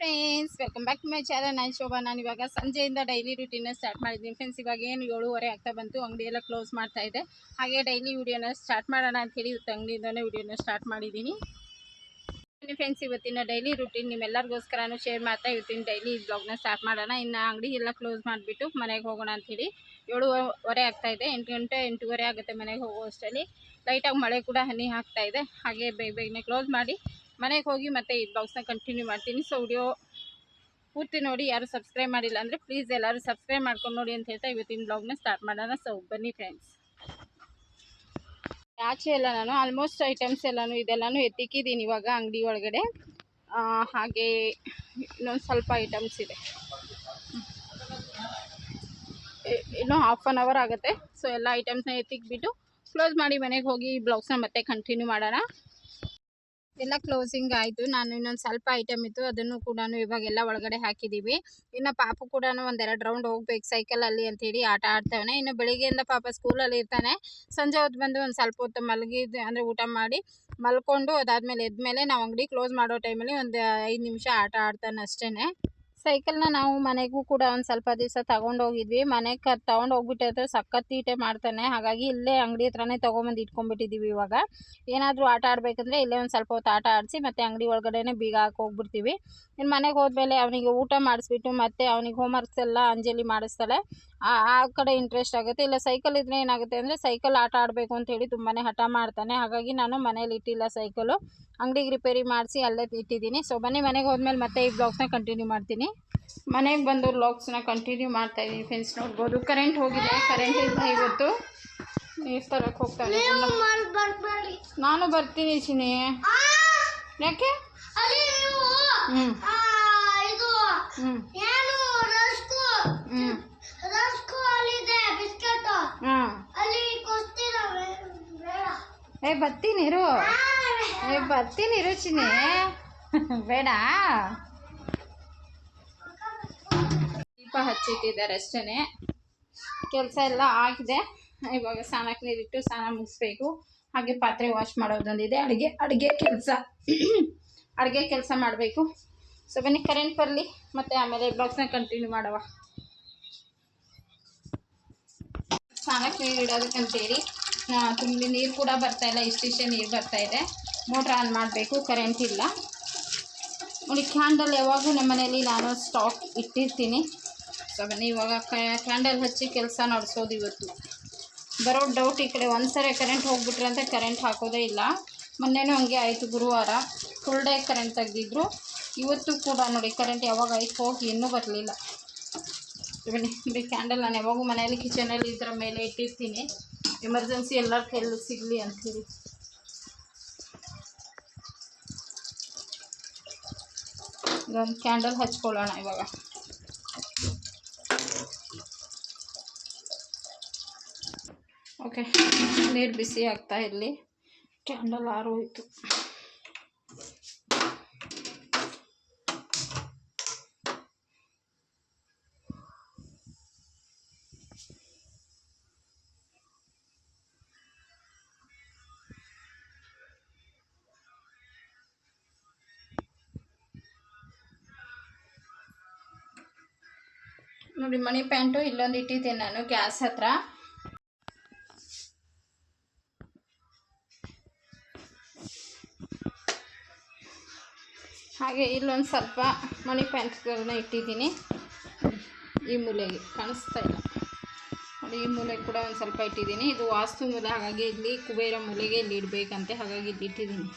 Friends welcome back to my channel ನಾನು ಶೋಭಾ. ನಾನು ಇವಾಗ ಸಂಜೆಯಿಂದ ಡೈಲಿ ರುಟೀನ ಸ್ಟಾರ್ಟ್ ಮಾಡಿದ್ದೀನಿ. ಫ್ರೆಂಡ್ಸ್ ಇವಾಗ ಏನು ಏಳುವರೆ ಆಗ್ತಾ ಬಂತು ಅಂಗಡಿ ಎಲ್ಲ ಕ್ಲೋಸ್ ಮಾಡ್ತಾ ಇದೆ. ಹಾಗೆ ಡೈಲಿ ವಿಡಿಯೋನ ಸ್ಟಾರ್ಟ್ ಮಾಡೋಣ ಅಂತ ಹೇಳಿ ಇವತ್ತು ಅಂಗಡಿಯಿಂದನೇ ವಿಡಿಯೋನ ಸ್ಟಾರ್ಟ್ ಮಾಡಿದ್ದೀನಿ. ಫ್ರೆಂಡ್ಸ್ ಇವತ್ತಿನ ಡೈಲಿ ರುಟೀನ್ ನಿಮ್ಮೆಲ್ಲರಿಗೋಸ್ಕರನೂ ಶೇರ್ ಮಾಡ್ತಾ ಇವತ್ತಿನ ಡೈಲಿ ಬ್ಲಾಗ್ನ ಸ್ಟಾರ್ಟ್ ಮಾಡೋಣ. ಇನ್ನು ಅಂಗಡಿ ಎಲ್ಲ ಕ್ಲೋಸ್ ಮಾಡಿಬಿಟ್ಟು ಮನೆಗೆ ಹೋಗೋಣ ಅಂಥೇಳಿ ಏಳುವರೆ ಆಗ್ತಾ ಇದೆ, ಎಂಟು ಗಂಟೆ, ಎಂಟೂವರೆ ಆಗುತ್ತೆ ಮನೆಗೆ ಹೋಗೋ ಅಷ್ಟರಲ್ಲಿ ಲೈಟಾಗಿ ಮಳೆ ಕೂಡ ಹನಿ ಹಾಕ್ತಾ ಇದೆ. ಹಾಗೆ ಬೇಗ ಬೇಗನೆ ಕ್ಲೋಸ್ ಮಾಡಿ ಮನೆಗೆ ಹೋಗಿ ಮತ್ತೆ ಈ ಬ್ಲಾಗ್ಸ್ನ ಕಂಟಿನ್ಯೂ ಮಾಡ್ತೀನಿ. ಸೊ ವಿಡಿಯೋ ಪೂರ್ತಿ ನೋಡಿ, ಯಾರು ಸಬ್ಸ್ಕ್ರೈಬ್ ಮಾಡಿಲ್ಲ ಅಂದರೆ ಪ್ಲೀಸ್ ಎಲ್ಲರೂ ಸಬ್ಸ್ಕ್ರೈಬ್ ಮಾಡ್ಕೊಂಡು ನೋಡಿ ಅಂತ ಹೇಳ್ತಾ ಇವತ್ತಿನ ಬ್ಲಾಗ್ನ ಸ್ಟಾರ್ಟ್ ಮಾಡೋಣ. ಸೊ ಬನ್ನಿ ಫ್ರೆಂಡ್ಸ್ ಆಚೆ ಎಲ್ಲ ನಾನು ಆಲ್ಮೋಸ್ಟ್ ಐಟಮ್ಸ್ ಎಲ್ಲಾನು ಇದೆಲ್ಲನೂ ಎತ್ತಿಕ್ಕಿದ್ದೀನಿ ಇವಾಗ ಅಂಗಡಿ ಒಳಗಡೆ. ಹಾಗೆ ಇನ್ನೊಂದು ಸ್ವಲ್ಪ ಐಟಮ್ಸ್ ಇದೆ. ಇನ್ನೂ ಹಾಫ್ ಆನ್ ಅವರ್ ಆಗುತ್ತೆ. ಸೊ ಎಲ್ಲ ಐಟಮ್ಸ್ನ ಎತ್ತಿಕ್ಬಿಟ್ಟು ಕ್ಲೋಸ್ ಮಾಡಿ ಮನೆಗೆ ಹೋಗಿ ಬ್ಲೌಸ್ನ ಮತ್ತೆ ಕಂಟಿನ್ಯೂ ಮಾಡೋಣ. ಎಲ್ಲ ಕ್ಲೋಸಿಂಗ್ ಆಯಿತು. ನಾನು ಇನ್ನೊಂದು ಸ್ವಲ್ಪ ಐಟಮ್ ಇತ್ತು. ಅದನ್ನು ಕೂಡ ಇವಾಗೆಲ್ಲ ಒಳಗಡೆ ಹಾಕಿದ್ದೀವಿ ಇನ್ನು ಪಾಪು ಕೂಡ ಒಂದೆರಡು ರೌಂಡ್ ಹೋಗ್ಬೇಕು ಸೈಕಲಲ್ಲಿ ಅಂತೇಳಿ ಆಟ ಆಡ್ತಾವನೆ. ಇನ್ನು ಬೆಳಿಗ್ಗೆಯಿಂದ ಪಾಪ ಸ್ಕೂಲಲ್ಲಿ ಇರ್ತಾನೆ. ಸಂಜೆ ಹೊತ್ತು ಬಂದು ಒಂದು ಸ್ವಲ್ಪ ಹೊತ್ತು ಮಲಗಿದ್ದು ಅಂದರೆ ಊಟ ಮಾಡಿ ಮಲ್ಕೊಂಡು ಅದಾದಮೇಲೆ ಎದ್ಮೇಲೆ ನಾವು ಅಂಗಡಿ ಕ್ಲೋಸ್ ಮಾಡೋ ಟೈಮಲ್ಲಿ ಒಂದು ಐದು ನಿಮಿಷ ಆಟ ಆಡ್ತಾನೆ ಅಷ್ಟೇ ಸೈಕಲ್ನ ನಾವು ಮನೆಗೂ ಕೂಡ ಒಂದು ಸ್ವಲ್ಪ ದಿವಸ ತಗೊಂಡೋಗಿದ್ವಿ. ಮನೆಗೆ ಕ ತೊಗೊಂಡು ಹೋಗ್ಬಿಟ್ಟಿದ್ರೆ ಸಖತ್ ತೀಟೆ ಮಾಡ್ತಾನೆ. ಹಾಗಾಗಿ ಇಲ್ಲೇ ಅಂಗಡಿ ಹತ್ರನೇ ತೊಗೊಂಬಂದು ಇಟ್ಕೊಂಡ್ಬಿಟ್ಟಿದ್ದೀವಿ ಇವಾಗ. ಏನಾದರೂ ಆಟ ಆಡಬೇಕಂದ್ರೆ ಇಲ್ಲೇ ಒಂದು ಸ್ವಲ್ಪ ಹೊತ್ತು ಆಟ ಆಡಿಸಿ ಮತ್ತೆ ಅಂಗಡಿ ಒಳಗಡೆನೆ ಬೀಗ ಹಾಕಿ ಹೋಗ್ಬಿಡ್ತೀವಿ ಇನ್ನು ಮನೆಗೆ ಹೋದ್ಮೇಲೆ ಅವನಿಗೆ ಊಟ ಮಾಡಿಸ್ಬಿಟ್ಟು ಮತ್ತೆ ಅವನಿಗೆ ಹೋಮ್ವರ್ಕ್ಸ್ ಎಲ್ಲ ಅಂಜಲಿ ಮಾಡಿಸ್ತಾಳೆ. ಆ ಆ ಕಡೆ ಇಂಟ್ರೆಸ್ಟ್ ಆಗುತ್ತೆ. ಇಲ್ಲ ಸೈಕಲ್ ಇದ್ರೆ ಏನಾಗುತ್ತೆ ಅಂದರೆ ಸೈಕಲ್ ಆಟ ಆಡಬೇಕು ಅಂತೇಳಿ ತುಂಬಾ ಹಠ ಮಾಡ್ತಾನೆ. ಹಾಗಾಗಿ ನಾನು ಮನೇಲಿ ಇಟ್ಟಿಲ್ಲ ಸೈಕಲು ಅಂಗಡಿಗೆ ರಿಪೇರಿ ಮಾಡಿಸಿ ಅಲ್ಲೇ ಇಟ್ಟಿದ್ದೀನಿ. ಸೊ ಬನ್ನಿ ಮನೆಗೆ ಹೋದ್ಮೇಲೆ ಮತ್ತೆ ಈ ಬ್ಲಾಗ್ಸ್ನ ಕಂಟಿನ್ಯೂ ಮಾಡ್ತೀನಿ. ಮನೆಗೆ ಬಂದು ಬ್ಲಾಗ್ಸ್ನ ಕಂಟಿನ್ಯೂ ಮಾಡ್ತಾ ಇದ್ದೀನಿ ಫ್ರೆಂಡ್ಸ್ ನೋಡ್ಬೋದು. ಕರೆಂಟ್ ಹೋಗಿದೆ. ಕರೆಂಟ್ ಇಲ್ಲ ಇವತ್ತು ನೀರು ತರಕ್ಕೆ ಹೋಗ್ತಾನೆ. ನಾನು ಬರ್ತೀನಿ ಚಿನಿ ಯಾಕೆ? ಹ್ಞೂ ಹ್ಞೂ ಏನು ರಸ್ಕು ಹ್ಞೂ ರಸ್ಕು ಅಲ್ಲಿದೆ ಬಿಸ್ಕೆಟ್ ಹಾಂ ಅಲ್ಲಿ ಕೊಸ್ತೀರ ಬೇಡ ಏ ಬರ್ತೀನಿರು ಏ, ಬರ್ತೀನಿ ಇರು ಚಿನಿ ಬೇಡ. ದೀಪ ಹಚ್ಚಿಟ್ಟಿದ್ದಾರೆ ಅಷ್ಟೇ ಕೆಲಸ ಎಲ್ಲ ಆಗಿದೆ. ಇವಾಗ ಸ್ನಾನಕ್ಕೆ ನೀರಿಟ್ಟು ಸ್ನಾನ ಮುಗಿಸ್ಬೇಕು. ಹಾಗೆ ಪಾತ್ರೆ ವಾಶ್ ಮಾಡೋದೊಂದಿದೆ. ಅಡುಗೆ ಅಡುಗೆ ಕೆಲಸ. ಅಡುಗೆ ಕೆಲಸ ಮಾಡಬೇಕು. ಸೊ ಬನ್ನಿ ಕರೆಂಟ್ ಬರಲಿ. ಮತ್ತು ಆಮೇಲೆ ಬಾಕ್ಸ್ನ ಕಂಟಿನ್ಯೂ ಮಾಡವ. ಸ್ನಾನಕ್ಕೆ ನೀರು ಇಡೋದಕ್ಕಂತೇಳಿ. ತುಂಬಿ ನೀರು ಕೂಡ ಬರ್ತಾ ಇಲ್ಲ ಇಷ್ಟಿಷ್ಟೇ ನೀರು ಬರ್ತಾ ಇದೆ. ಮೋಟ್ರ್ ಆನ್ ಮಾಡಬೇಕು ಕರೆಂಟ್ ಇಲ್ಲ. ನೋಡಿ ಕ್ಯಾಂಡಲ್ ಯಾವಾಗೂ ನಮ್ಮ ಮನೇಲಿ ನಾನು ಸ್ಟಾಕ್ ಇಟ್ಟಿರ್ತೀನಿ. ಸೊ ಬನ್ನಿ, ಇವಾಗ ಕ್ಯಾಂಡಲ್ ಹಚ್ಚಿ ಕೆಲಸ ನಡೆಸೋದು ಇವತ್ತು. ಬರೋ ಡೌಟ್ ಈ ಕಡೆ ಒಂದು ಸರಿ ಕರೆಂಟ್ ಹೋಗ್ಬಿಟ್ರೆ ಅಂತ ಕರೆಂಟ್ ಹಾಕೋದೇ ಇಲ್ಲ. ಮೊನ್ನೆನೂ ಹಂಗೆ ಆಯಿತು ಗುರುವಾರ. ಫುಲ್ ಡೇ ಕರೆಂಟ್ ತೆಗೆದಿದ್ರು. ಇವತ್ತು ಕೂಡ ನೋಡಿ ಕರೆಂಟ್ ಯಾವಾಗ ಆಯ್ತು ಹೋಗಿ ಇನ್ನೂ ಬರಲಿಲ್ಲ. ಬನ್ನಿ ಕ್ಯಾಂಡಲ್ ನಾನು ಯಾವಾಗೂ ಮನೆಯಲ್ಲಿ ಕಿಚನಲ್ಲಿ ಇದರ ಮೇಲೆ ಇಟ್ಟಿರ್ತೀನಿ. ಎಮರ್ಜೆನ್ಸಿ ಎಲ್ಲರ ಕೈಯಲ್ಲಿ ಸಿಗಲಿ ಅಂಥೇಳಿ ಇದೊಂದು ಕ್ಯಾಂಡಲ್ ಹಚ್ಕೊಳ್ಳೋಣ ಇವಾಗ ಓಕೆ ನೀರು ಬಿಸಿ ಆಗ್ತಾ ಇರಲಿ ಕ್ಯಾಂಡಲ್ ಆರೋಯ್ತು ನೋಡಿ ಮಣಿ ಪ್ಯಾಂಟು ಇಲ್ಲೊಂದು ಇಟ್ಟಿದ್ದೀನಿ ನಾನು ಗ್ಯಾಸ್ ಹತ್ರ. ಹಾಗೆ ಇಲ್ಲೊಂದು ಸ್ವಲ್ಪ ಮಣಿ ಪ್ಯಾಂಟ್ಗಳನ್ನ ಇಟ್ಟಿದ್ದೀನಿ. ಈ ಮೂಲೆಗೆ ಕಾಣಿಸ್ತಾ ಇಲ್ಲ. ನೋಡಿ, ಈ ಮೂಲೆಗೆ ಕೂಡ ಒಂದು ಸ್ವಲ್ಪ ಇಟ್ಟಿದ್ದೀನಿ. ಇದು ವಾಸ್ತು ಮೂಲೆ, ಹಾಗಾಗಿ ಇಲ್ಲಿ ಕುಬೇರ ಮೂಲೆಗೆ ಇಲ್ಲಿ ಇಡಬೇಕಂತೆ, ಹಾಗಾಗಿ ಇಲ್ಲಿ ಇಟ್ಟಿದ್ದೀನಿ.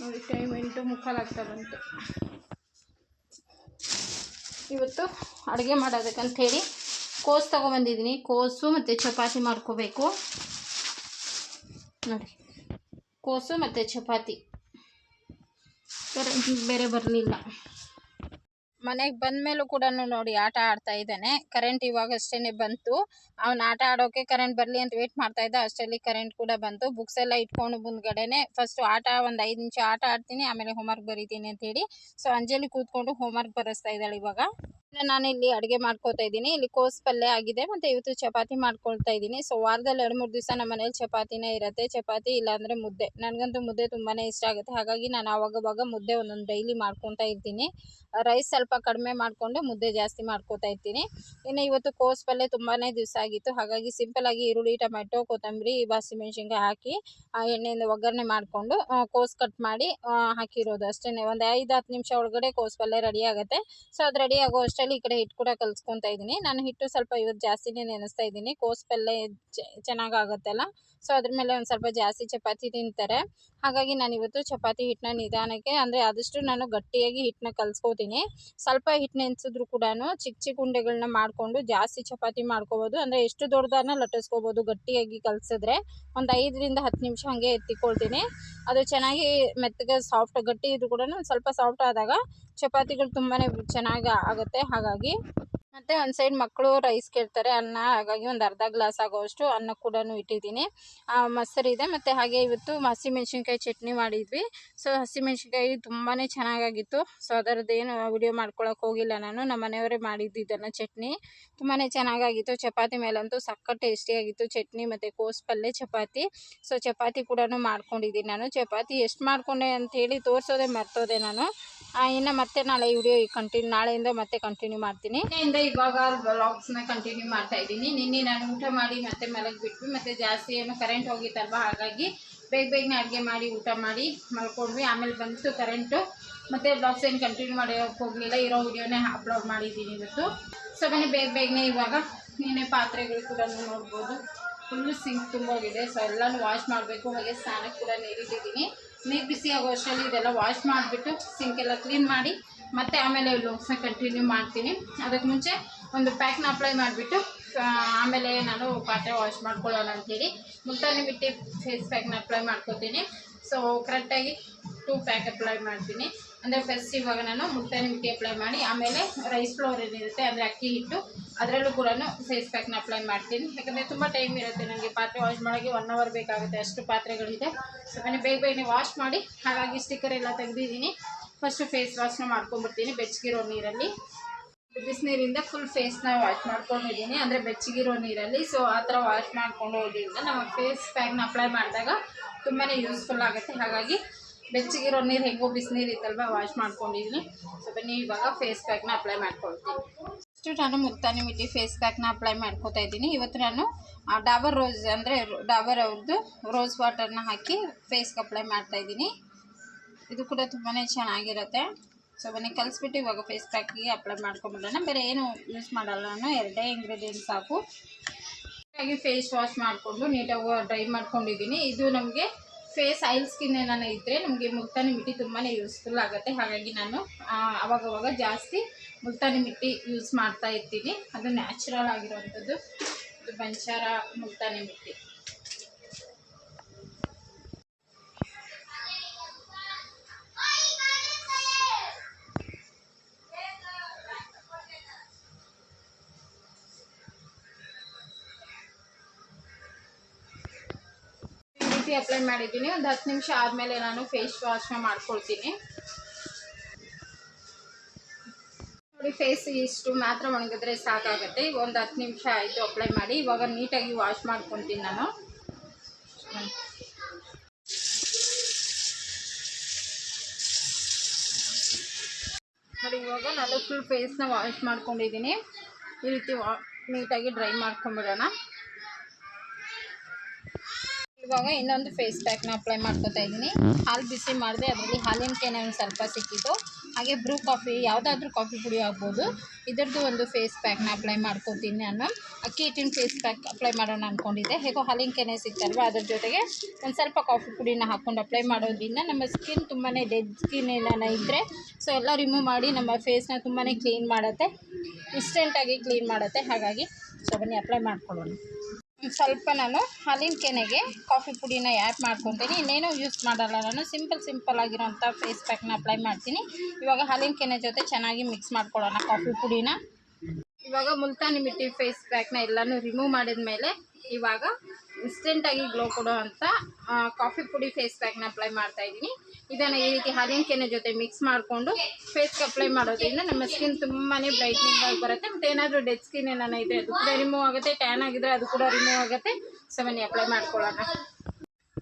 ನೋಡಿ, ಟೈಮ್ ಎಂಟು ಮುಕ್ಕಾಲಾಗ್ತಾ ಬಂತು. ಇವತ್ತು ಅಡುಗೆ ಮಾಡೋದಕ್ಕಂಥೇಳಿ ಕೋಸು ತೊಗೊಬಂದಿದ್ದೀನಿ. ಕೋಸು ಮತ್ತು ಚಪಾತಿ ಮಾಡ್ಕೋಬೇಕು. ನೋಡಿ, ಕೋಸು ಮತ್ತು ಚಪಾತಿ. ಬೇರೆ ಬೇರೆ ಬರಲಿಲ್ಲ. ಮನೆಗೆ ಬಂದ ಮೇಲೂ ಕೂಡ ನೋಡಿ ಆಟ ಆಡ್ತಾ ಇದ್ದಾನೆ. ಕರೆಂಟ್ ಇವಾಗ ಅಷ್ಟೇ ಬಂತು. ಅವ್ನು ಆಟ ಆಡೋಕೆ ಕರೆಂಟ್ ಬರಲಿ ಅಂತ ವೇಟ್ ಮಾಡ್ತಾ ಇದ್ದ. ಅಷ್ಟರಲ್ಲಿ ಕರೆಂಟ್ ಕೂಡ ಬಂತು. ಬುಕ್ಸ್ ಎಲ್ಲ ಇಟ್ಕೊಂಡು ಮುಂದ್ಗಡೆನೆ ಫಸ್ಟ್ ಆಟ ಒಂದು ಐದು ನಿಮಿಷ ಆಟ ಆಡ್ತೀನಿ, ಆಮೇಲೆ ಹೋಮ್ ವರ್ಕ್ ಬರೀತೀನಿ ಅಂತ ಹೇಳಿ. ಸೊ ಅಂಜಲಿ ಕೂತ್ಕೊಂಡು ಹೋಮ್ವರ್ಕ್ ಬರೆಸ್ತಾ ಇದ್ದಾಳೆ ಇವಾಗ. ನಾನು ಇಲ್ಲಿ ಅಡುಗೆ ಮಾಡ್ಕೊತಾ ಇದ್ದೀನಿ. ಇಲ್ಲಿ ಕೋಸ್ ಪಲ್ಯ ಆಗಿದೆ ಮತ್ತು ಇವತ್ತು ಚಪಾತಿ ಮಾಡ್ಕೊಳ್ತಾ ಇದ್ದೀನಿ. ಸೊ ವಾರದಲ್ಲಿ ಎರಡು, ಮೂರು ದಿವಸ ನಮ್ಮ ಮನೇಲಿ ಚಪಾತಿನೇ ಇರುತ್ತೆ. ಚಪಾತಿ ಇಲ್ಲಾಂದರೆ ಮುದ್ದೆ. ನನಗಂತೂ ಮುದ್ದೆ ತುಂಬಾ ಇಷ್ಟ ಆಗುತ್ತೆ. ಹಾಗಾಗಿ ನಾನು ಆವಾಗವಾಗ ಮುದ್ದೆ ಒಂದೊಂದು ಡೈಲಿ ಮಾಡ್ಕೊತಾ ಇರ್ತೀನಿ. ರೈಸ್ ಸ್ವಲ್ಪ ಕಡಿಮೆ ಮಾಡಿಕೊಂಡು ಮುದ್ದೆ ಜಾಸ್ತಿ ಮಾಡ್ಕೊತಾ ಇರ್ತೀನಿ. ಇನ್ನು ಇವತ್ತು ಕೋಸ್ ಪಲ್ಯ ತುಂಬಾ ದಿವಸ ಆಗಿತ್ತು. ಹಾಗಾಗಿ ಸಿಂಪಲಾಗಿ ಈರುಳ್ಳಿ ಟೊಮೆಟೊ ಕೊತ್ತಂಬರಿ ಬಾಸಿಮೆಣಸಿನ್ಕಾಯಿ ಹಾಕಿ, ಆ, ಎಣ್ಣೆಯಿಂದ ಒಗ್ಗರಣೆ ಮಾಡಿಕೊಂಡು ಕೋಸ್ ಕಟ್ ಮಾಡಿ ಹಾಕಿರೋದು ಅಷ್ಟೇ ಒಂದು ಐದು, ಹತ್ತು ನಿಮಿಷ ಒಳಗಡೆ ಕೋಸ್ ಪಲ್ಯ ರೆಡಿ ಆಗುತ್ತೆ. ಸೊ ಅದು ರೆಡಿ ಆಗೋ ಅಷ್ಟರಲ್ಲಿ ಈ ಕಡೆ ಹಿಟ್ಟು ಕೂಡ ಕಲಿಸ್ಕೊತಾ ಇದ್ದೀನಿ ನಾನು ಹಿಟ್ಟು ಸ್ವಲ್ಪ ಇವತ್ತು ಜಾಸ್ತಿನೇ ನೆನೆಸ್ತಾ ಇದ್ದೀನಿ ಕೋಸ್ ಪಲ್ಯ ಚೆನ್ನಾಗಾಗತ್ತಲ್ಲ? ಸೊ, ಅದ್ರ ಮೇಲೆ ಒಂದು ಸ್ವಲ್ಪ ಜಾಸ್ತಿ ಚಪಾತಿ ತಿಂತಾರೆ. ಹಾಗಾಗಿ ನಾನು ಇವತ್ತು ಚಪಾತಿ ಹಿಟ್ಟನ್ನ ನಿಧಾನಕ್ಕೆ, ಅಂದರೆ ಆದಷ್ಟು ನಾನು ಗಟ್ಟಿಯಾಗಿ ಹಿಟ್ಟನ್ನ ಕಲಿಸ್ಕೋತೀನಿ. ಸ್ವಲ್ಪ ಹಿಟ್ಟು ನೆನೆಸಿದ್ರು ಕೂಡ ಚಿಕ್ಕ ಚಿಕ್ಕ ಉಂಡೆಗಳನ್ನ ಮಾಡಿಕೊಂಡು ಜಾಸ್ತಿ ಚಪಾತಿ ಮಾಡ್ಕೋಬೋದು. ಅಂದರೆ ಎಷ್ಟು ದೊಡ್ಡದನ್ನ ಲಟ್ಟಿಸ್ಕೋಬೋದು ಗಟ್ಟಿಯಾಗಿ ಕಲಿಸಿದ್ರೆ. ಒಂದು ಐದರಿಂದ ಹತ್ತು ನಿಮಿಷ ಹಾಗೆ ಎತ್ತಿಕೊಳ್ತೀನಿ. ಅದು ಚೆನ್ನಾಗಿ ಮೆತ್ತಗೆ ಸಾಫ್ಟ್ ಗಟ್ಟಿ ಇದ್ರು ಕೂಡ ಸ್ವಲ್ಪ ಸಾಫ್ಟ್ ಆದಾಗ ಚಪಾತಿಗಳು ತುಂಬಾ ಚೆನ್ನಾಗಿ ಆಗುತ್ತೆ. ಹಾಗಾಗಿ ಮತ್ತು ಒಂದು ಸೈಡ್ ಮಕ್ಕಳು ರೈಸ್ ಕೇಳ್ತಾರೆ ಅನ್ನ. ಹಾಗಾಗಿ ಒಂದು ಅರ್ಧ ಗ್ಲಾಸ್ ಆಗೋವಷ್ಟು ಅನ್ನ ಕೂಡ ಇಟ್ಟಿದ್ದೀನಿ. ಆ, ಮೊಸರಿದೆ ಮತ್ತು ಹಾಗೆ ಇವತ್ತು ಹಸಿಮೆಣ್ಸಿನ್ಕಾಯಿ ಚಟ್ನಿ ಮಾಡಿದ್ವಿ. ಸೊ ಹಸಿಮೆಣ್ಸಿನ್ಕಾಯಿ ತುಂಬಾ ಚೆನ್ನಾಗಾಗಿತ್ತು. ಸೊ ಅದರದ್ದೇನು ವಿಡಿಯೋ ಮಾಡ್ಕೊಳಕ್ಕೆ ಹೋಗಿಲ್ಲ ನಾನು. ನಮ್ಮ ಮನೆಯವರೇ ಮಾಡಿದ್ದು ಚಟ್ನಿ. ತುಂಬಾ ಚೆನ್ನಾಗಾಗಿತ್ತು. ಚಪಾತಿ ಮೇಲಂತೂ ಸಕ್ಕ ಟೇಸ್ಟಿಯಾಗಿತ್ತು ಚಟ್ನಿ ಮತ್ತು ಕೋಸ್ ಪಲ್ಯ ಚಪಾತಿ. ಸೊ ಚಪಾತಿ ಕೂಡ ಮಾಡ್ಕೊಂಡಿದ್ದೀನಿ ನಾನು. ಚಪಾತಿ ಎಷ್ಟು ಮಾಡ್ಕೊಂಡೆ ಅಂತೇಳಿ ತೋರಿಸೋದೇ ಮರ್ತೋದೆ ನಾನು. ಇನ್ನು ಮತ್ತೆ ನಾಳೆ ವಿಡಿಯೋ ಕಂಟಿನ್ಯೂ ನಾಳೆಯಿಂದ ಮತ್ತೆ ಕಂಟಿನ್ಯೂ ಮಾಡ್ತೀನಿ. ನಿನ್ನೆಯಿಂದ ಇವಾಗ ವ್ಲಾಗ್ಸ್ನ ಕಂಟಿನ್ಯೂ ಮಾಡ್ತಾ ಇದ್ದೀನಿ. ನಿನ್ನೆ ನಾನು ಊಟ ಮಾಡಿ ಮತ್ತೆ ಮಲಗಿಬಿಟ್ವಿ. ಮತ್ತೆ ಜಾಸ್ತಿ ಏನು ಕರೆಂಟ್ ಹೋಗಿತ್ತಲ್ವ? ಹಾಗಾಗಿ ಬೇಗ ಬೇಗನೆ ಅಡುಗೆ ಮಾಡಿ, ಊಟ ಮಾಡಿ ಮಲ್ಕೊಂಡ್ವಿ. ಆಮೇಲೆ ಬಂತು ಕರೆಂಟು ಮತ್ತು ಬ್ಲಾಗ್ಸ್ ಏನು ಕಂಟಿನ್ಯೂ ಮಾಡೋಕ್ಕೆ ಹೋಗಲಿಲ್ಲ. ಇರೋ ವಿಡಿಯೋನೇ ಅಪ್ಲೋಡ್ ಮಾಡಿದ್ದೀನಿ ಇವತ್ತು. ಸೊ, ಬನ್ನಿ, ಬೇಗ ಬೇಗನೆ ಇವಾಗ ನೀನೇ ಪಾತ್ರೆಗಳು ಕೂಡ ನೋಡ್ಬೋದು. ಫುಲ್ಲು ಸಿಂಕ್ ತುಂಬೋಗಿದೆ. ಸೊ ಎಲ್ಲನೂ ವಾಶ್ ಮಾಡಬೇಕು. ಹಾಗೆ ಸ್ನಾನಕ್ಕೆ ಕೂಡ ನೀರಿಟ್ಟಿದ್ದೀನಿ. ನೀರು ಬಿಸಿ ಆಗೋ ಅಷ್ಟರಲ್ಲಿ ಇದೆಲ್ಲ ವಾಶ್ ಮಾಡಿಬಿಟ್ಟು ಸಿಂಕ್ ಎಲ್ಲ ಕ್ಲೀನ್ ಮಾಡಿ, ಮತ್ತೆ ಆಮೇಲೆ ವ್ಲಾಗ್ಸ್ನ ಕಂಟಿನ್ಯೂ ಮಾಡ್ತೀನಿ. ಅದಕ್ಕೆ ಮುಂಚೆ ಒಂದು ಪ್ಯಾಕ್ನ ಅಪ್ಲೈ ಮಾಡಿಬಿಟ್ಟು ಆಮೇಲೆ ನಾನು ಪಾತ್ರೆ ವಾಶ್ ಮಾಡ್ಕೊಳ್ಳೋಣ ಅಂತೇಳಿ. ಮುಲ್ತಾನಿ ಬಿಟ್ಟು ಫೇಸ್ ಪ್ಯಾಕ್ನ ಅಪ್ಲೈ ಮಾಡ್ಕೊತೀನಿ. ಸೊ ಕರೆಕ್ಟಾಗಿ ಟೂ ಪ್ಯಾಕ್ ಅಪ್ಲೈ ಮಾಡ್ತೀನಿ. ಅಂದರೆ ಫಸ್ಟ್ ಇವಾಗ ನಾನು ಮುಲ್ತಾನಿ ನಿಮಗೆ ಅಪ್ಲೈ ಮಾಡಿ, ಆಮೇಲೆ ರೈಸ್ ಫ್ಲೋರ್ ಏನಿರುತ್ತೆ ಅಂದರೆ ಅಕ್ಕಿ ಹಿಟ್ಟು, ಅದರಲ್ಲೂ ಕೂಡ ಫೇಸ್ ಪ್ಯಾಕ್ನ ಅಪ್ಲೈ ಮಾಡ್ತೀನಿ. ಯಾಕಂದರೆ ತುಂಬ ಟೈಮ್ ಇರುತ್ತೆ ನನಗೆ ಪಾತ್ರೆ ವಾಶ್ ಮಾಡೋಕ್ಕೆ ಒನ್ ಅವರ್ ಬೇಕಾಗುತ್ತೆ ಅಷ್ಟು ಪಾತ್ರೆಗಳಿದೆ. ಸೊ ನಾನು ಬೇಗ ಬೇಗನೆ ವಾಶ್ ಮಾಡಿ, ಹಾಗಾಗಿ ಸ್ಟಿಕ್ಕರ್ ಎಲ್ಲ ತೆಗೆದಿದ್ದೀನಿ. ಫಸ್ಟು ಫೇಸ್ ವಾಶ್ನ ಮಾಡ್ಕೊಂಡ್ಬಿಡ್ತೀನಿ, ಬೆಚ್ಚಗಿರೋ ನೀರಲ್ಲಿ. ಬಿಸಿನೀರಿಂದ ಫುಲ್ ಫೇಸ್ನ ವಾಶ್ ಮಾಡ್ಕೊಂಡಿದ್ದೀನಿ, ಅಂದರೆ ಬೆಚ್ಚಗಿರೋ ನೀರಲ್ಲಿ. ಸೊ ಆ ಥರ ವಾಶ್ ಮಾಡ್ಕೊಂಡು ಹೋದ್ರಿಂದ ನಮ್ಮ ಫೇಸ್ ಪ್ಯಾಕ್ನ ಅಪ್ಲೈ ಮಾಡಿದಾಗ ತುಂಬಾ ಯೂಸ್ಫುಲ್ ಆಗುತ್ತೆ. ಹಾಗಾಗಿ ಬೆಚ್ಚಗಿರೋ ನೀರು ಹೆಂಗೋ ಬಿಸಿನೀರು ಇತ್ತಲ್ವ ವಾಶ್ ಮಾಡ್ಕೊಂಡಿದ್ದೀನಿ ಸೊ ಬನ್ನಿ, ಇವಾಗ ಫೇಸ್ ಪ್ಯಾಕ್ನ ಅಪ್ಲೈ ಮಾಡ್ಕೊಳ್ತೀನಿ. ಫಸ್ಟು ನಾನು ಮುಲ್ತಾನಿ ಮಿಟ್ಟಿ ಫೇಸ್ ಪ್ಯಾಕ್ನ ಅಪ್ಲೈ ಮಾಡ್ಕೊತಾ ಇದ್ದೀನಿ. ಇವತ್ತು ನಾನು ಡಾಬರ್ ರೋಸ್ ಅಂದರೆ ಡಾಬರ್ ಅವ್ರದ್ದು ರೋಸ್ ವಾಟರ್ನ ಹಾಕಿ ಫೇಸ್ಗೆ ಅಪ್ಲೈ ಮಾಡ್ತಾ ಇದ್ದೀನಿ. ಇದು ಕೂಡ ತುಂಬಾ ಚೆನ್ನಾಗಿರುತ್ತೆ. ಸೊ ಬನ್ನಿ, ಕಲಿಸ್ಬಿಟ್ಟು ಇವಾಗ ಫೇಸ್ ಪ್ಯಾಕಿಗೆ ಅಪ್ಲೈ ಮಾಡ್ಕೊಂಬಿಡೋಣ. ಬೇರೆ ಏನು ಯೂಸ್ ಮಾಡಲ್ಲ ನಾನು, ಎರಡೇ ಇಂಗ್ರೀಡಿಯೆಂಟ್ಸ್ ಸಾಕು. ಹಾಗೆ ಫೇಸ್ ವಾಶ್ ಮಾಡಿಕೊಂಡು ನೀಟಾಗಿ ಡ್ರೈ ಮಾಡ್ಕೊಂಡಿದ್ದೀನಿ. ಇದು ನಮಗೆ ಫೇಸ್ ಆಯಿಲ್ ಸ್ಕಿನ್ ಏನಾನ ಇದ್ದರೆ ನಮಗೆ ಮುಲ್ತಾನಿ ಮಿಟ್ಟಿ ತುಂಬಾ ಯೂಸ್ಫುಲ್ ಆಗುತ್ತೆ. ಹಾಗಾಗಿ ನಾನು ಅವಾಗ ಅವಾಗವಾಗ ಜಾಸ್ತಿ ಮುಲ್ತಾನಿ ಮಿಟ್ಟಿ ಯೂಸ್ ಮಾಡ್ತಾ ಇರ್ತೀನಿ. ಅದು ನ್ಯಾಚುರಲ್ ಆಗಿರೋವಂಥದ್ದು. ಇದು ಬಂಚಾರ ಮುಲ್ತಾನಿ ಮಿಟ್ಟಿ. ಅಪ್ಲೈ ಮಾಡಿದ್ದೀನಿ. ಒಂದು ಹತ್ತು ನಿಮಿಷ ಆದಮೇಲೆ ನಾನು ಫೇಸ್ ವಾಶ್ನ ಮಾಡ್ಕೊಳ್ತೀನಿ. ನೋಡಿ ಫೇಸ್ ಇಷ್ಟು ಮಾತ್ರ ಒಣಗಿದ್ರೆ ಸಾಕಾಗುತ್ತೆ. ಈಗ ಒಂದು ಹತ್ತು ನಿಮಿಷ ಆಯಿತು ಅಪ್ಲೈ ಮಾಡಿ. ಇವಾಗ ನೀಟಾಗಿ ವಾಶ್ ಮಾಡ್ಕೊತೀನಿ ನಾನು. ನೋಡಿ, ಇವಾಗ ನಾನು ಫುಲ್ ಫೇಸ್ನ ವಾಶ್ ಮಾಡ್ಕೊಂಡಿದ್ದೀನಿ. ಈ ರೀತಿ ನೀಟಾಗಿ ಡ್ರೈ ಮಾಡ್ಕೊಂಬಿಡೋಣ ಇವಾಗ ಇನ್ನೊಂದು ಫೇಸ್ ಪ್ಯಾಕ್ನ ಅಪ್ಲೈ ಮಾಡ್ಕೋತಾ ಇದ್ದೀನಿ. ಹಾಲು ಬಿಸಿ ಮಾಡಿದೆ, ಅದರಲ್ಲಿ ಹಾಲಿನ ಕೆನೆ ಒಂದು ಸ್ವಲ್ಪ ಸಿಕ್ಕಿತ್ತು ಹಾಗೆ ಬ್ರೂ ಕಾಫಿ ಯಾವುದಾದ್ರೂ ಕಾಫಿ ಪುಡಿ ಆಗ್ಬೋದು. ಇದರದ್ದು ಒಂದು ಫೇಸ್ ಪ್ಯಾಕ್ನ ಅಪ್ಲೈ ಮಾಡ್ಕೊತೀನಿ ನಾನು. ಅಕ್ಕಿ ಹಿಟ್ಟಿನ ಫೇಸ್ ಪ್ಯಾಕ್ ಅಪ್ಲೈ ಮಾಡೋಣ ಅಂದ್ಕೊಂಡಿದ್ದೆ ಹೇಗೋ ಹಾಲಿನ ಕೆನೆ ಸಿಗ್ತಲ್ವ ಅದ್ರ ಜೊತೆಗೆ ಒಂದು ಸ್ವಲ್ಪ ಕಾಫಿ ಪುಡಿನ ಹಾಕ್ಕೊಂಡು ಅಪ್ಲೈ ಮಾಡೋದ್ರಿಂದ ನಮ್ಮ ಸ್ಕಿನ್ ತುಂಬಾ ಡೆಡ್ ಸ್ಕಿನ್ ಏನಾನ ಇದ್ದರೆ ಸೊ ಎಲ್ಲ ರಿಮೂವ್ ಮಾಡಿ ನಮ್ಮ ಫೇಸ್ನ ತುಂಬಾ ಕ್ಲೀನ್ ಮಾಡುತ್ತೆ. ಇನ್ಸ್ಟೆಂಟಾಗಿ ಕ್ಲೀನ್ ಮಾಡುತ್ತೆ. ಹಾಗಾಗಿ ಸೊ ಬನ್ನಿ ಅಪ್ಲೈ ಮಾಡ್ಕೊಳ್ಳೋಣ. ಸ್ವಲ್ಪ ನಾನು ಹಾಲಿನ ಕೆನೆಗೆ ಕಾಫಿ ಪುಡಿನ ಆ್ಯಡ್ ಮಾಡ್ಕೊತೀನಿ. ಇನ್ನೇನು ಯೂಸ್ ಮಾಡಲ್ಲ ನಾನು. ಸಿಂಪಲ್ ಸಿಂಪಲ್ ಆಗಿರೋಂಥ ಫೇಸ್ ಪ್ಯಾಕ್ನ ಅಪ್ಲೈ ಮಾಡ್ತೀನಿ. ಇವಾಗ ಹಾಲಿನ ಕೆನೆ ಜೊತೆ ಚೆನ್ನಾಗಿ ಮಿಕ್ಸ್ ಮಾಡ್ಕೊಳ್ಳೋಣ ಕಾಫಿ ಪುಡಿನ. ಇವಾಗ ಮುಲ್ತಾನಿ ಮಿಟ್ಟಿ ಫೇಸ್ ಪ್ಯಾಕ್ನ ಎಲ್ಲನೂ ರಿಮೂವ್ ಮಾಡಿದ ಮೇಲೆ ಇವಾಗ ಇನ್ಸ್ಟೆಂಟಾಗಿ ಗ್ಲೋ ಕೊಡೋ ಅಂಥ ಕಾಫಿ ಪುಡಿ ಫೇಸ್ ಪ್ಯಾಕ್ನ ಅಪ್ಲೈ ಮಾಡ್ತಾ ಇದ್ದೀನಿ. ಇದನ್ನು ಈ ರೀತಿ ಹಲಿಂಕೆನ ಕೆನೆ ಜೊತೆ ಮಿಕ್ಸ್ ಮಾಡಿಕೊಂಡು ಫೇಸ್ಗೆ ಅಪ್ಲೈ ಮಾಡೋದ್ರಿಂದ ನಮ್ಮ ಸ್ಕಿನ್ ತುಂಬಾ ಬ್ರೈಟ್ನಿಂಗ್ ಆಗಿ ಬರುತ್ತೆ. ಮತ್ತು ಏನಾದರೂ ಡೆಡ್ ಸ್ಕಿನ್ ಏನಾನ ಇದೆ ಅದು ಕೂಡ ರಿಮೂವ್ ಆಗುತ್ತೆ ಟ್ಯಾನ್ ಆಗಿದ್ರೆ ಅದು ಕೂಡ ರಿಮೂವ್ ಆಗುತ್ತೆ. ಸೊ ಅಪ್ಲೈ ಮಾಡ್ಕೊಳ್ಳೋಣ.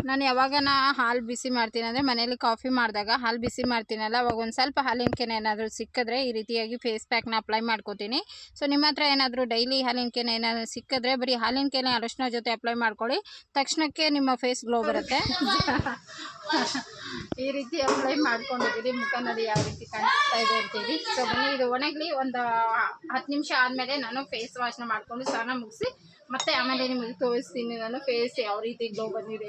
ನಾನು ಯಾವಾಗ ನಾ ಹಾಲು ಬಿಸಿ ಮಾಡ್ತೀನಿ ಅಂದರೆ ಮನೇಲಿ ಕಾಫಿ ಮಾಡಿದಾಗ ಹಾಲು ಬಿಸಿ ಮಾಡ್ತೀನಲ್ಲ, ಅವಾಗ ಒಂದು ಸ್ವಲ್ಪ ಹಾಲಿನ ಕೆನೆ ಏನಾದರೂ ಸಿಕ್ಕಿದ್ರೆ ಈ ರೀತಿಯಾಗಿ ಫೇಸ್ ಪ್ಯಾಕ್ನ ಅಪ್ಲೈ ಮಾಡ್ಕೋತೀನಿ. ಸೊ ನಿಮ್ಮ ಹತ್ರ ಏನಾದರೂ ಡೈಲಿ ಹಾಲಿನ ಕೆನೆ ಏನಾದರೂ ಸಿಕ್ಕಿದ್ರೆ ಬರೀ ಹಾಲಿನ ಕೆನೆ ಅರಶಿನ ಜೊತೆ ಅಪ್ಲೈ ಮಾಡ್ಕೊಳ್ಳಿ. ತಕ್ಷಣಕ್ಕೆ ನಿಮ್ಮ ಫೇಸ್ ಗ್ಲೋ ಬರುತ್ತೆ. ಈ ರೀತಿ ಅಪ್ಲೈ ಮಾಡ್ಕೊಂಡಿದ್ದೀರಿ, ಮುಖ ನೋಡಿ ಯಾವ ರೀತಿ ಕಾಣಿಸ್ತಾ ಇದೆ ಅಂತೇಳಿ. ಸೊ ಬನ್ನಿ, ಇದು ಒಣಗಲಿ, ಒಂದು ಹತ್ತು ನಿಮಿಷ ಆದಮೇಲೆ ನಾನು ಫೇಸ್ ವಾಶ್ನ ಮಾಡಿಕೊಂಡು ಸ್ನಾನ ಮುಗಿಸಿ ಮತ್ತೆ ಆಮೇಲೆ ನಿಮಗೆ ತೋರಿಸ್ತೀನಿ ನಾನು ಫೇಸ್ ಯಾವ ರೀತಿ ಗ್ಲೋ ಬಂದಿದೆ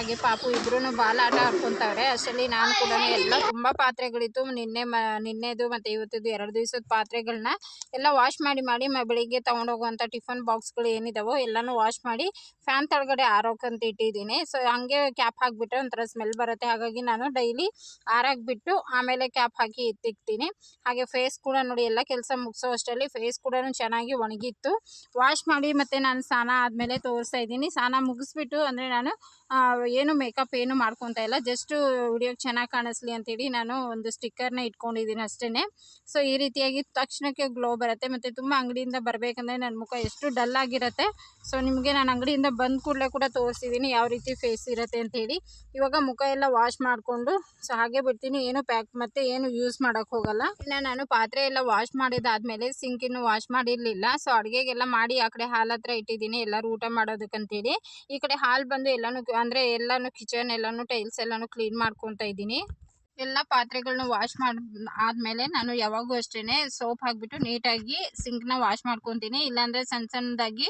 ಹಾಗೆ ಪಾಪು ಇಬ್ರು ಬಾಲ ಆಟ ಆಡ್ಕೊಂತಾವ್ರೆ. ಅಷ್ಟರಲ್ಲಿ ನಾನು ಕೂಡ ಎಲ್ಲ ತುಂಬಾ ಪಾತ್ರೆಗಳಿತ್ತು. ನಿನ್ನೆ ಮ, ನಿನ್ನೆದು ಮತ್ತೆ ಇವತ್ತದು ಎರಡು ದಿವಸದ ಪಾತ್ರೆಗಳನ್ನ ಎಲ್ಲ ವಾಶ್ ಮಾಡಿ ಮಾಡಿ ಬೆಳಿಗ್ಗೆ ತೊಗೊಂಡೋಗುವಂಥ ಟಿಫನ್ ಬಾಕ್ಸ್ಗಳು ಏನಿದಾವೋ ಎಲ್ಲನೂ ವಾಶ್ ಮಾಡಿ ಫ್ಯಾನ್ ತಳಗಡೆ ಆರೋಕಂತ ಇಟ್ಟಿದ್ದೀನಿ. ಸೊ ಹಂಗೆ ಕ್ಯಾಪ್ ಹಾಕಿಬಿಟ್ರೆ ಒಂಥರ ಸ್ಮೆಲ್ ಬರುತ್ತೆ. ಹಾಗಾಗಿ ನಾನು ಡೈಲಿ ಆರಾಕ್ಬಿಟ್ಟು ಆಮೇಲೆ ಕ್ಯಾಪ್ ಹಾಕಿ ಎತ್ತಿಕ್ತೀನಿ ಹಾಗೆ ಫೇಸ್ ಕೂಡ ನೋಡಿ ಎಲ್ಲ ಕೆಲಸ ಮುಗಿಸೋ ಅಷ್ಟರಲ್ಲಿ ಫೇಸ್ ಕೂಡ ಚೆನ್ನಾಗಿ ಒಣಗಿತ್ತು. ವಾಶ್ ಮಾಡಿ ಮತ್ತು ನಾನು ಸ್ನಾನ ಆದಮೇಲೆ ತೋರಿಸ್ತಾ ಇದ್ದೀನಿ. ಸ್ನಾನ ಮುಗಿಸ್ಬಿಟ್ಟು ಅಂದರೆ ನಾನು ಏನು ಮೇಕಪ್ ಏನು ಮಾಡ್ಕೊತಾ ಇಲ್ಲ. ಜಸ್ಟ್ ವಿಡಿಯೋಗೆ ಚೆನ್ನಾಗಿ ಕಾಣಿಸ್ಲಿ ಅಂತೇಳಿ ನಾನು ಒಂದು ಸ್ಟಿಕ್ಕರ್ನ ಇಟ್ಕೊಂಡಿದ್ದೀನಿ ಅಷ್ಟೇ ಸೊ ಈ ರೀತಿಯಾಗಿ ತಕ್ಷಣಕ್ಕೆ ಗ್ಲೋ ಬರುತ್ತೆ. ಮತ್ತು ತುಂಬ ಅಂಗಡಿಯಿಂದ ಬರಬೇಕಂದ್ರೆ ನನ್ನ ಮುಖ ಎಷ್ಟು ಡಲ್ ಆಗಿರುತ್ತೆ. ಸೊ ನಿಮಗೆ ನಾನು ಅಂಗಡಿಯಿಂದ ಬಂದ ಕೂಡಲೇ ಕೂಡ ತೋರಿಸಿದ್ದೀನಿ ಯಾವ ರೀತಿ ಫೇಸ್ ಇರುತ್ತೆ ಅಂತೇಳಿ. ಇವಾಗ ಮುಖ ಎಲ್ಲ ವಾಶ್ ಮಾಡಿಕೊಂಡು ಸೊ ಹಾಗೆ ಬಿಡ್ತೀನಿ. ಏನು ಪ್ಯಾಕ್ ಮತ್ತು ಏನು ಯೂಸ್ ಮಾಡೋಕ್ಕೆ ಹೋಗಲ್ಲ. ಇನ್ನು ನಾನು ಪಾತ್ರೆ ಎಲ್ಲ ವಾಶ್ ಮಾಡಿದಾದ್ಮೇಲೆ ಸಿಂಕ್ ಇನ್ನು ವಾಶ್ ಮಾಡಿರಲಿಲ್ಲ. ಸೊ ಅಡುಗೆಗೆಲ್ಲ ಮಾಡಿ ಆ ಕಡೆ ಹಾಲು ಹತ್ರ ಇಟ್ಟಿದ್ದೀನಿ ಎಲ್ಲರೂ ಊಟ ಮಾಡೋದಕ್ಕಂತೇಳಿ. ಈ ಕಡೆ ಹಾಲು ಬಂದು ಎಲ್ಲನೂ, ಅಂದರೆ ಎಲ್ಲನೂ ಕಿಚನ್ ಎಲ್ಲಾನು ಟೈಲ್ಸ್ ಎಲ್ಲಾನು ಕ್ಲೀನ್ ಮಾಡ್ಕೊತಾ ಇದ್ದೀನಿ. ಎಲ್ಲ ಪಾತ್ರೆಗಳನ್ನ ವಾಶ್ ಮಾಡಿ, ಆದಮೇಲೆ ನಾನು ಯಾವಾಗೂ ಅಷ್ಟೇ ಸೋಪ್ ಹಾಕಿಬಿಟ್ಟು ನೀಟಾಗಿ ಸಿಂಕ್ನ ವಾಶ್ ಮಾಡ್ಕೊತೀನಿ. ಇಲ್ಲಾಂದರೆ ಸಣ್ಣ ಸಣ್ಣದಾಗಿ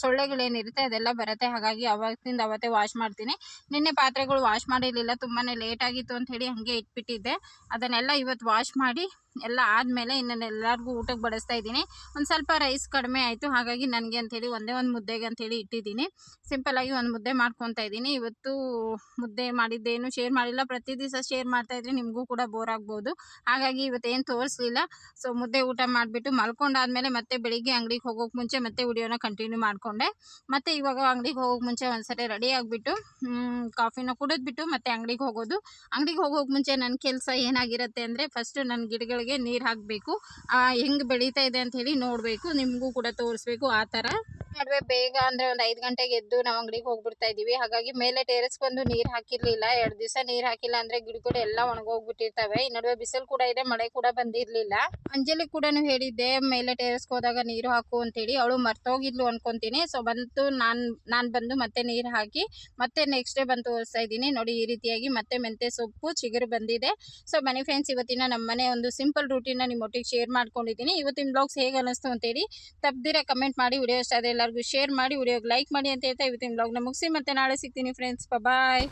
ಸೊಳ್ಳೆಗಳೇನಿರುತ್ತೆ ಅದೆಲ್ಲ ಬರುತ್ತೆ. ಹಾಗಾಗಿ ಅವತ್ತಿಂದ ಅವತ್ತೇ ವಾಶ್ ಮಾಡ್ತೀನಿ. ನಿನ್ನೆ ಪಾತ್ರೆಗಳು ವಾಶ್ ಮಾಡಿರಲಿಲ್ಲ. ತುಂಬಾ ಲೇಟ್ ಆಗಿತ್ತು ಹೇಳಿ ಹಾಗೆ ಇಟ್ಬಿಟ್ಟಿದ್ದೆ. ಅದನ್ನೆಲ್ಲ ಇವತ್ತು ವಾಶ್ ಮಾಡಿ ಎಲ್ಲ ಆದಮೇಲೆ ಇನ್ನು ಊಟಕ್ಕೆ ಬಡಿಸ್ತಾ ಇದ್ದೀನಿ. ಒಂದು ಸ್ವಲ್ಪ ರೈಸ್ ಕಡಿಮೆ ಆಯಿತು. ಹಾಗಾಗಿ ನನಗೆ ಅಂಥೇಳಿ ಒಂದೇ ಒಂದು ಮುದ್ದೆಗೆ ಅಂಥೇಳಿ ಇಟ್ಟಿದ್ದೀನಿ. ಸಿಂಪಲ್ಲಾಗಿ ಒಂದು ಮುದ್ದೆ ಮಾಡ್ಕೊತಾ ಇದ್ದೀನಿ. ಇವತ್ತು ಮುದ್ದೆ ಮಾಡಿದ್ದೇನು ಶೇರ್ ಮಾಡಿಲ್ಲ. ಪ್ರತಿ ದಿವಸ ಶೇರ್ ಮಾಡ್ತಾಯಿದ್ರೆ ನಿಮಗೂ ಕೂಡ ಬೋರ್ ಆಗ್ಬೋದು. ಹಾಗಾಗಿ ಇವತ್ತೇನು ತೋರಿಸ್ಲಿಲ್ಲ. ಸೊ ಮುದ್ದೆ ಊಟ ಮಾಡಿಬಿಟ್ಟು ಮಲ್ಕೊಂಡಾದ್ಮೇಲೆ ಮತ್ತೆ ಬೆಳಿಗ್ಗೆ ಅಂಗಡಿಗೆ ಹೋಗೋಕೆ ಮುಂಚೆ ಮತ್ತೆ ವಿಡಿಯೋನ ಕಂಟಿನ್ಯೂ ಮಾಡಿಕೊಂಡೆ. ಮತ್ತು ಇವಾಗ ಅಂಗಡಿಗೆ ಹೋಗೋಕೆ ಮುಂಚೆ ಒಂದ್ಸರಿ ರೆಡಿ ಆಗಿಬಿಟ್ಟು ಕಾಫಿನ ಕುಡಿದ್ಬಿಟ್ಟು ಮತ್ತು ಅಂಗಡಿಗೆ ಹೋಗೋದು. ಅಂಗಡಿಗೆ ಹೋಗೋಕೆ ಮುಂಚೆ ನನ್ನ ಕೆಲಸ ಏನಾಗಿರುತ್ತೆ ಅಂದರೆ ಫಸ್ಟು ನನ್ನ ಗಿಡಗಳಿಗೆ ನೀರು ಹಾಕಬೇಕು. ಹೆಂಗೆ ಬೆಳೀತಾ ಇದೆ ಅಂತ ಹೇಳಿ ನೋಡಬೇಕು. ನಿಮಗೂ ಕೂಡ ತೋರಿಸ್ಬೇಕು ಆ ಥರ ನಡುವೆ ಬೇಗ ಅಂದ್ರೆ ಒಂದು ಐದ್ ಗಂಟೆಗೆ ಎದ್ದು ನಾವ್ ಅಂಗಡಿಗೆ ಹೋಗ್ಬಿಡ್ತಾ ಇದೀವಿ. ಹಾಗಾಗಿ ಮೇಲೆ ಟೆರೆಸ್ ಬಂದು ನೀರ್ ಹಾಕಿರಲಿಲ್ಲ. ಎರಡು ದಿವ್ಸ ನೀರ್ ಹಾಕಿಲ್ಲ ಅಂದ್ರೆ ಗಿಡಗಳು ಎಲ್ಲಾ ಒಣಗೋಗ್ಬಿಟ್ಟಿರ್ತವೆ. ಈ ನಡುವೆ ಬಿಸಿಲು ಕೂಡ ಇದೆ, ಮಳೆ ಕೂಡ ಬಂದಿರ್ಲಿಲ್ಲ. ಅಂಜಲಿ ಕೂಡ ಹೇಳಿದ್ದೆ, ಮೇಲೆ ಟೆರೆಸ್ಗೆ ಹೋದಾಗ ನೀರು ಹಾಕು ಅಂತ ಹೇಳಿ ಅವಳು ಮರ್ತೋಗಿದ್ಲು ಅನ್ಕೊಂತೀನಿ. ಸೊ ಬಂತು, ನಾನ್ ನಾನ್ ಬಂದು ಮತ್ತೆ ನೀರ್ ಹಾಕಿ, ಮತ್ತೆ ನೆಕ್ಸ್ಟ್ ಡೇ ಬಂದು ತೋರಿಸ್ತಾ ಇದೀನಿ. ನೋಡಿ, ಈ ರೀತಿಯಾಗಿ ಮತ್ತೆ ಮೆಂತೆ ಸೊಪ್ಪು, ಚಿಗುರು ಬಂದಿದೆ. ಸೊ ಮನಿ ಫ್ರೆಂಡ್ಸ್ ಇವತ್ತಿನ ನಮ್ಮನೆ ಒಂದು ಸಿಂಪಲ್ ರೂಟೀನ ನಿಮ್ಮೊಟ್ಟಿಗೆ ಶೇರ್ ಮಾಡ್ಕೊಂಡಿದ್ದೀನಿ ಇವತ್ತಿನ ಬ್ಲಾಗ್ಸ್ ಹೇಗೆ ಅನಿಸ್ತು ಅಂತೇಳಿ ತಪ್ಪದಿರ ಕಮೆಂಟ್ ಮಾಡಿ. ವಿಡಿಯೋ ಇಷ್ಟ ಆದರೆ ಎಲ್ಲರಿಗೂ ಶೇರ್ ಮಾಡಿ, ವಿಡಿಯೋಗೆ ಲೈಕ್ ಮಾಡಿ ಅಂತ ಹೇಳ್ತಾ ಇವತ್ತಿನ ಬ್ಲಾಗ್ನ ಮುಗಿಸಿ ಮತ್ತೆ ನಾಳೆ ಸಿಗ್ತೀನಿ ಫ್ರೆಂಡ್ಸ್ ಬಾಯ್